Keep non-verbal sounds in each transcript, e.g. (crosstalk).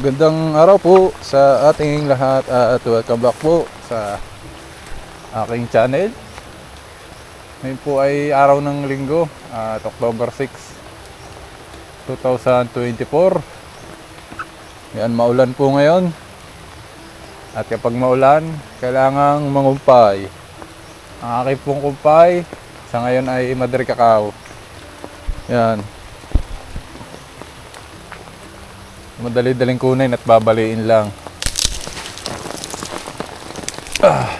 Gandang araw po sa ating lahat at welcome back po sa aking channel. Ngayon po ay araw ng linggo at October 6, 2024. Yan, maulan po ngayon. At kapag maulan, kailangang mangumpay. Ang aking pong kumpay, sa ngayon ay Madre Cacao. Yan. Madali-daling kunin at babaliin lang. Ah.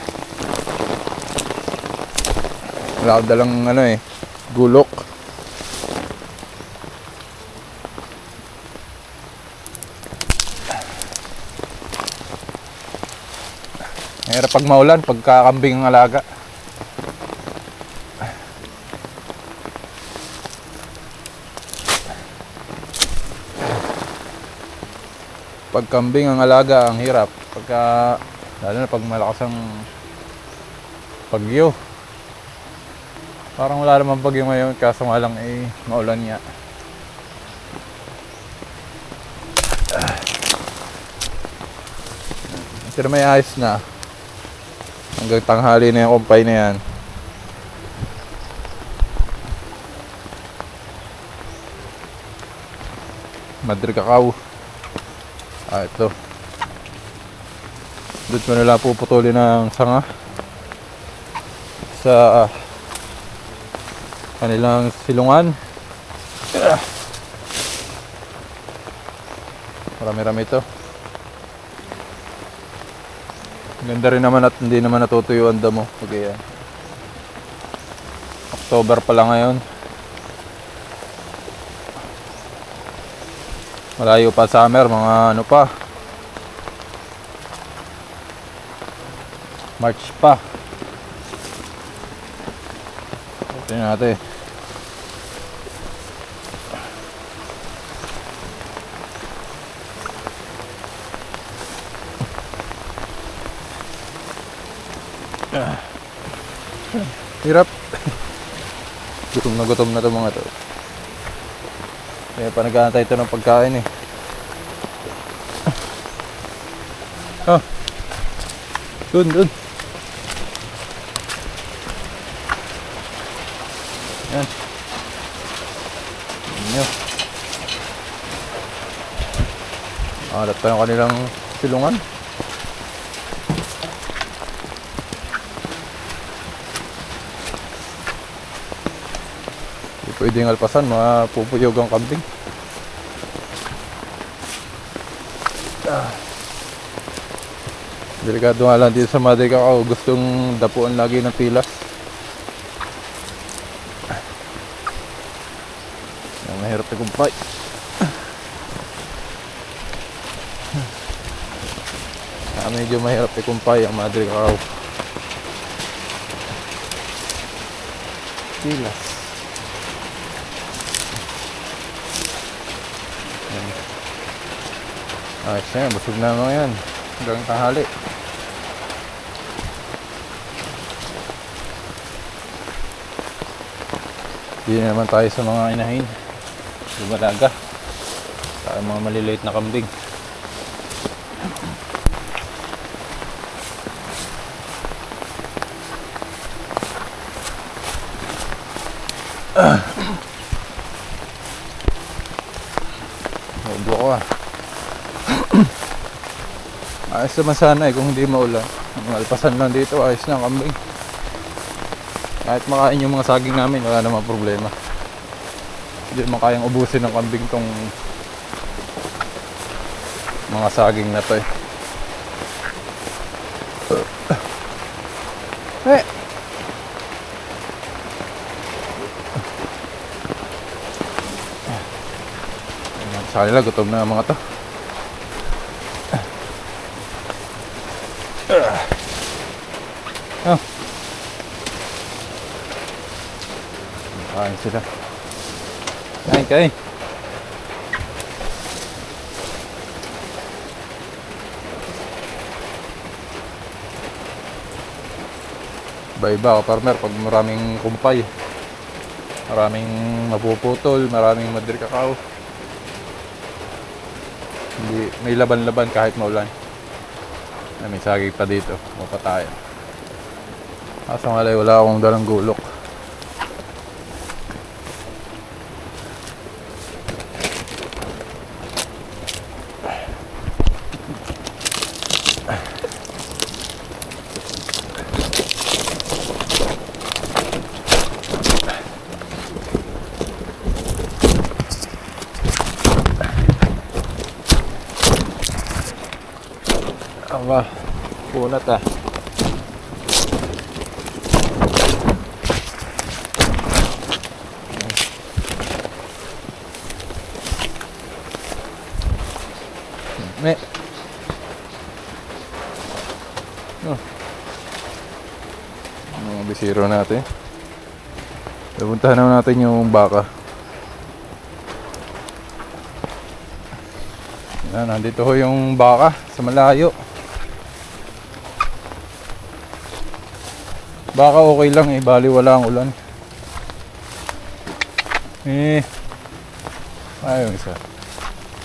Wala dalang ano eh, gulok. Mahirap pag maulan, pagkakambing ang alaga. Pag kambing ang alaga, ang hirap. Pagka, lalo na pag malakas ang bagyo. Parang wala naman bagyo ngayon, kaso nga lang eh, maulan nga. Pero may ayos na. Hanggang tanghali na yung kumpay na yan. Madre Cacao. Ah, ito. Doon ko nila puputulin ng sanga sa kanilang silungan. Ah. Marami-rami ito. Ganda rin naman at hindi naman natutuyo ang damo. Okay, yan. October pa lang ngayon. Malayo pa summer, mga ano pa. March pa. Tingnan natin. Ah. Hirap. (laughs) gutom na gutom na to mga to. Kaya pa ito ng pagkain eh. Ah. Dun, dun. Yan. Yan. Alat pa yung kanilang silungan. Pwedeng alpasan, mapupuyog ang kambing. Ah. Delikado nga lang dito sa Madre Cacao, gustong dapuan lagi ng pilas. Ang mahirap na kumpay. Ah, medyo mahirap ikumpay ang Madre Cacao. Pilas. Ayos na busog na mga yan. Hanggang tanghali. Hindi na naman tayo sa mga inahin. Lumalaga. Tayo mga maliliit na kambing. Naubo ko ah. Ayos naman sana eh kung hindi maulan. Ang alpasan lang dito, ayos na ang kambing. Kahit makain yung mga saging namin, wala namang problema. Hindi naman kayang ubusin ng kambing tong mga saging na to eh. Eh! Sa kanila, gutom na mga to. Sila. Kain, kain. Iba-iba, farmer, pag maraming kumpay. Maraming mapuputol, maraming madri kakao. Hindi, may laban-laban kahit maulan. May saging pa dito, mapatayan. Kaso nga wala akong dalang gulok. Aba, punat ah. Me. Oh. Mga bisiro natin. Pupuntahan naman natin yung baka. Yan, nandito ho yung baka sa malayo. Baka okay lang eh, bali wala ang ulan. Eh, ayun isa.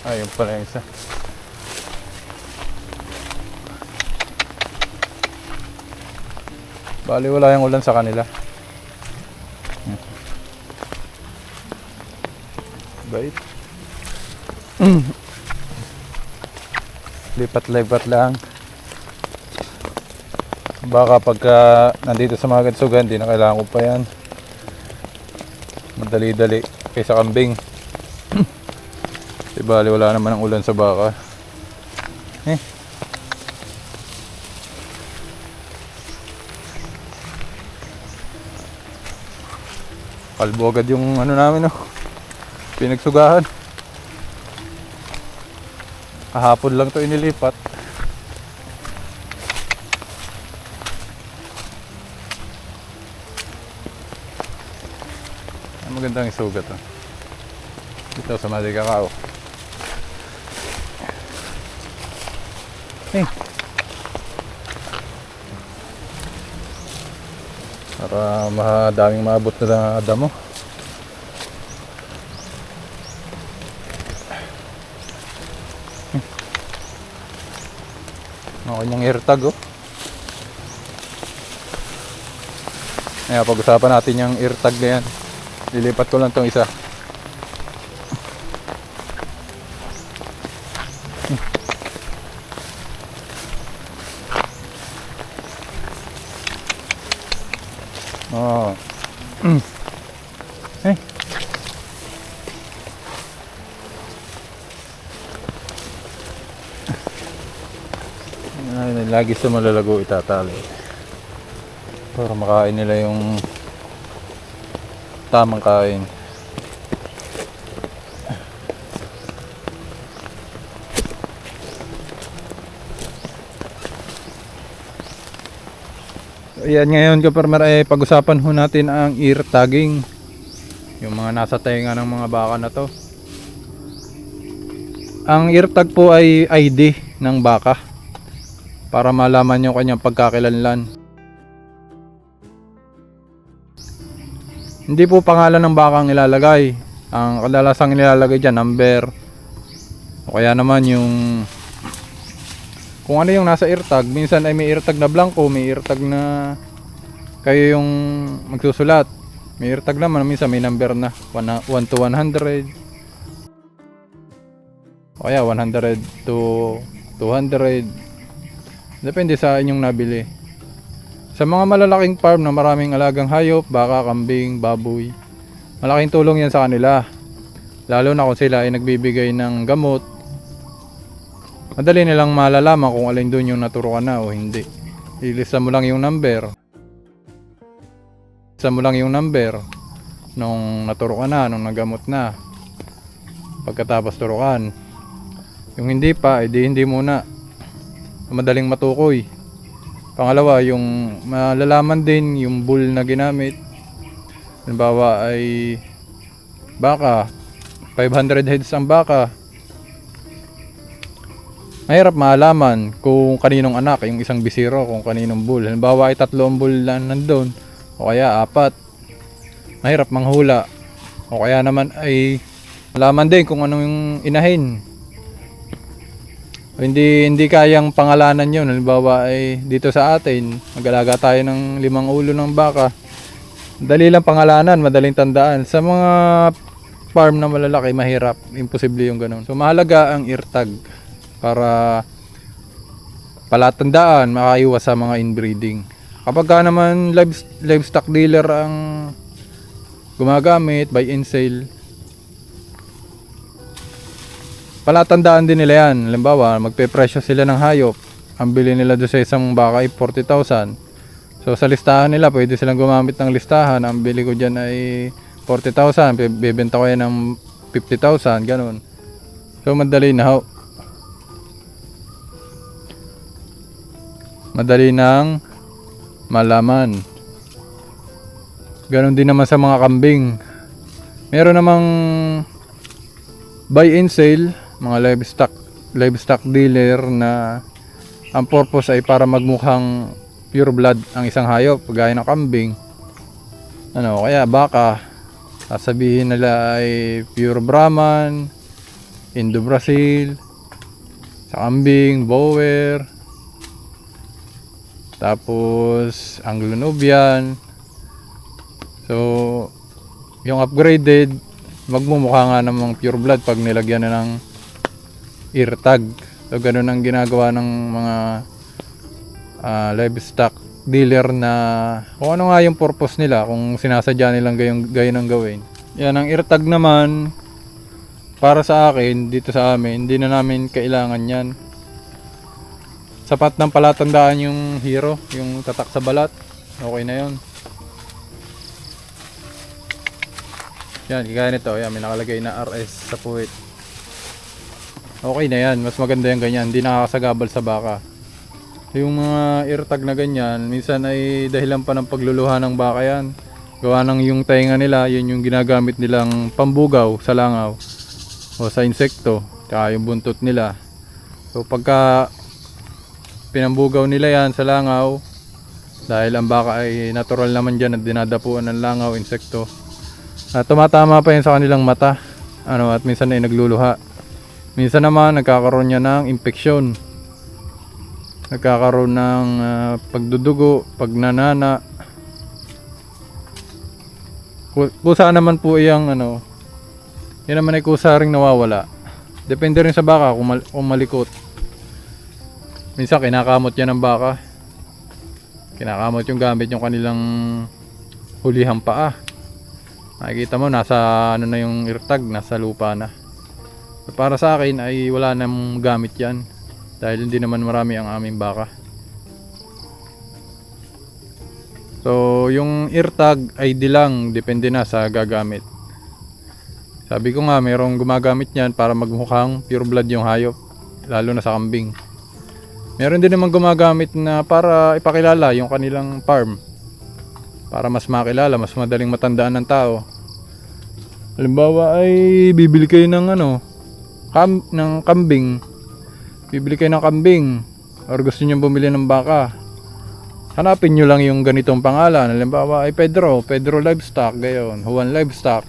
Ayun pala yung isa. Bali wala yung ulan sa kanila. Hmm. Bait. Lipat-lipat lang. Baka pagka nandito sa mga gansugan, di na kailangan ko pa yan. Madali-dali kaysa kambing. Bali wala naman ang ulan sa baka. Eh. Kalbo agad yung ano namin no. Pinagsugahan. Kahapon lang to inilipat. Ang magandang isugat to. Dito sa Madigakao. Eh. Para madaming maabot na damo. Ang kanyang airtag oh. Ayan, pag-usapan natin yung airtag na yan. Lilipat ko lang tong isa. Oh. (clears throat) Eh. Ay, lagi sa malalago itatali. Para makain nila yung tamang kain. Ayan ngayon kaparmer ay pag-usapan ho natin ang ear tagging. Yung mga nasa tenga ng mga baka na to. Ang ear tag po ay ID ng baka para malaman yung kanyang pagkakilanlan. Hindi po pangalan ng baka ang ilalagay. Ang kadalasang nilalagay dyan, number. O kaya naman yung kung ano yung nasa eartag. Minsan ay may eartag na blanco, may eartag na kayo yung magsusulat. May eartag naman, minsan may number na 1 to 100. O kaya 100 to 200. Depende sa inyong nabili. Sa mga malalaking farm na maraming alagang hayop, baka, kambing, baboy, malaking tulong yan sa kanila. Lalo na kung sila ay nagbibigay ng gamot, madali nilang malalaman kung alin doon yung naturukan na o hindi. Ilista mo lang yung number. Ilista mo lang yung number nung naturukan na, nung nagamot na. Pagkatapos turukan. Yung hindi pa, edi hindi muna. Madaling matukoy. Pangalawa, yung malalaman din yung bull na ginamit. Halimbawa ay baka, 500 heads ang baka. Mahirap malaman kung kaninong anak, yung isang bisiro, kung kaninong bull. Halimbawa ay tatlo ang bull na nandun, o kaya apat. Mahirap manghula. O kaya naman ay malaman din kung anong yung inahin. Hindi hindi kayang pangalanan 'yon. Halimbawa ay dito sa atin, mag-alaga tayo ng limang ulo ng baka. Dali lang pangalanan, madaling tandaan. Sa mga farm na malalaki, mahirap. Imposible yung ganun. So mahalaga ang ear tag para palatandaan, makaiwas sa mga inbreeding. Kapag ka naman live, livestock dealer ang gumagamit, buy and sell, palatandaan din nila yan. Halimbawa, magpe-presyo sila ng hayop. Ang bili nila doon sa isang baka ay 40,000. So sa listahan nila, pwede silang gumamit ng listahan. Ang bili ko dyan ay 40,000. Be- Bebenta ko yan ng 50,000. Ganun. So madali na ho. Madali nang malaman. Ganon din naman sa mga kambing. Meron namang buy and sale, mga livestock livestock dealer na ang purpose ay para magmukhang pure blood ang isang hayop, gaya ng kambing. Ano, kaya baka sasabihin nila ay pure Brahman, Indo Brazil, sa kambing, Bower, tapos Anglo-Nubian. So, yung upgraded, magmumukha nga namang pure blood pag nilagyan na ng ear tag. So, ganun ang ginagawa ng mga ah, livestock dealer na kung ano nga yung purpose nila, kung sinasadya nilang gayong, gayon ang gawin. Yan, ang ear tag naman, para sa akin, dito sa amin, hindi na namin kailangan yan. Sapat ng palatandaan yung hero, yung tatak sa balat. Okay na yon. Yan, kaya nito, yan, may nakalagay na RS sa puwit. Okay na yan, mas maganda yung ganyan, hindi nakakasagabal sa baka. Yung mga eartag na ganyan, minsan ay dahilan pa ng pagluluha ng baka yan. Gawa ng yung tainga nila, yun yung ginagamit nilang pambugaw sa langaw o sa insekto, tsaka yung buntot nila. So pagka pinambugaw nila yan sa langaw, dahil ang baka ay natural naman dyan at dinadapuan ng langaw, insekto, at tumatama pa yun sa kanilang mata. Ano, at minsan ay nagluluha. Minsan naman nagkakaroon niya ng infeksyon. Nagkakaroon ng ah, pagdudugo, pagnanana. Ku- Kusa naman po iyang ano, yan naman ay kusa ring nawawala. Depende rin sa baka kung, mal- kung malikot. Minsan kinakamot yan ng baka. Kinakamot yung gamit yung kanilang hulihang paa. Nakikita mo nasa ano na yung irtag, nasa lupa na. Para sa akin ay wala nang gamit 'yan dahil hindi naman marami ang aming baka. So, yung eartag ay dilang, depende na sa gagamit. Sabi ko nga, mayroong gumagamit niyan para magmukhang pure blood yung hayop, lalo na sa kambing. Meron din naman gumagamit na para ipakilala yung kanilang farm para mas makilala, mas madaling matandaan ng tao. Halimbawa ay bibili kayo ng ano, kam, ng kambing. Bibili kayo ng kambing or gusto niyo bumili ng baka. Hanapin niyo lang yung ganitong pangalan. Halimbawa ay Pedro, Pedro Livestock, gayon. Juan Livestock.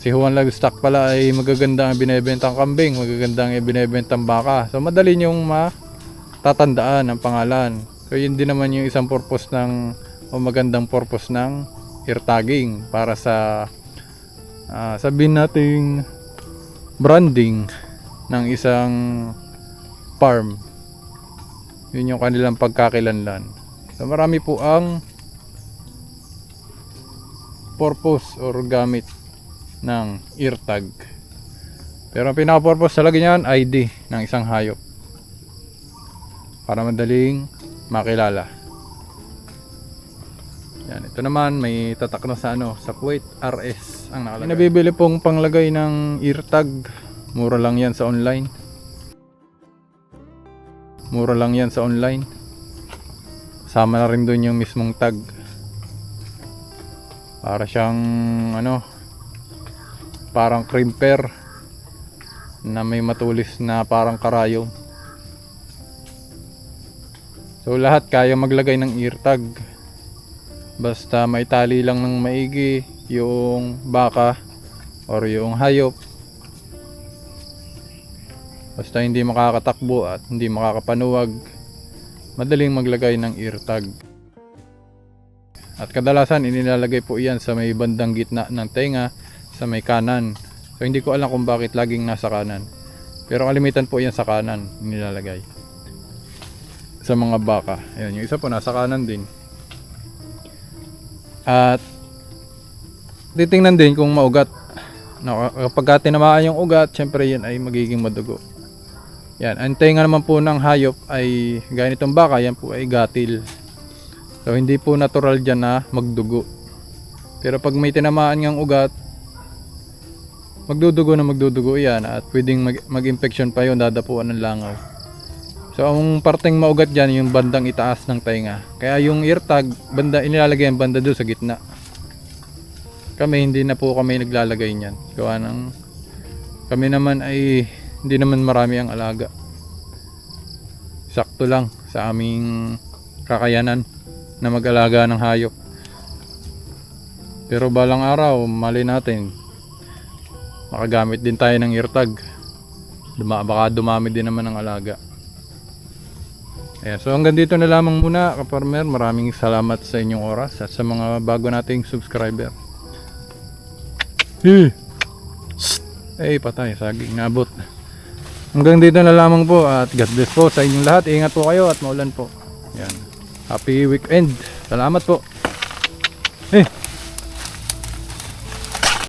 Si Juan Livestock pala ay magaganda ang binebentang kambing, magaganda ang binebentang baka. So madali niyong matatandaan ang pangalan. So yun din naman yung isang purpose ng o magandang purpose ng ear tagging para sa ah, sabihin nating branding ng isang farm. Yun yung kanilang pagkakilanlan. So marami po ang purpose or gamit ng ear tag. Pero ang pinaka-purpose talaga niyan, ID ng isang hayop. Para madaling makilala. Yan, ito naman may tatak na sa ano, sa Kuwait RS ang nakalagay. Nabibili pong panglagay ng ear tag. Mura lang 'yan sa online. Mura lang 'yan sa online. Kasama na rin doon yung mismong tag. Para siyang ano, parang crimper na may matulis na parang karayom. So lahat kaya maglagay ng ear tag. Basta maitali lang ng maigi yung baka or yung hayop. Basta hindi makakatakbo at hindi makakapanuwag, madaling maglagay ng ear tag. At kadalasan inilalagay po iyan sa may bandang gitna ng tenga, sa may kanan. So hindi ko alam kung bakit laging nasa kanan. Pero kalimitan po yan sa kanan nilalagay. Sa mga baka. Ayun, yung isa po nasa kanan din. At titingnan din kung maugat. No, kapag tinamaan yung ugat, syempre yan ay magiging madugo. Yan, ang tenga naman po ng hayop ay gaya nitong baka, yan po ay gatil. So hindi po natural dyan na magdugo. Pero pag may tinamaan ng ugat, magdudugo na magdudugo yan at pwedeng mag- mag-infection pa yun, dadapuan ng langaw. So ang parteng maugat dyan, yung bandang itaas ng tenga. Kaya yung ear tag, banda, inilalagay ang banda doon sa gitna. Kami, hindi na po kami naglalagay niyan. Gawa ng, kami naman ay, hindi naman marami ang alaga. Sakto lang sa aming kakayanan na mag-alaga ng hayop. Pero balang araw, mali natin, makagamit din tayo ng eartag. Duma, baka dumami din naman ang alaga. Ayan, so hanggang dito na lamang muna, kaparmer. Maraming salamat sa inyong oras at sa mga bago nating subscriber. Eh, eh patay, saging nabot. Hanggang dito na lamang po at God bless po sa inyong lahat. Ingat po kayo at maulan po. Yan. Happy weekend. Salamat po. Eh,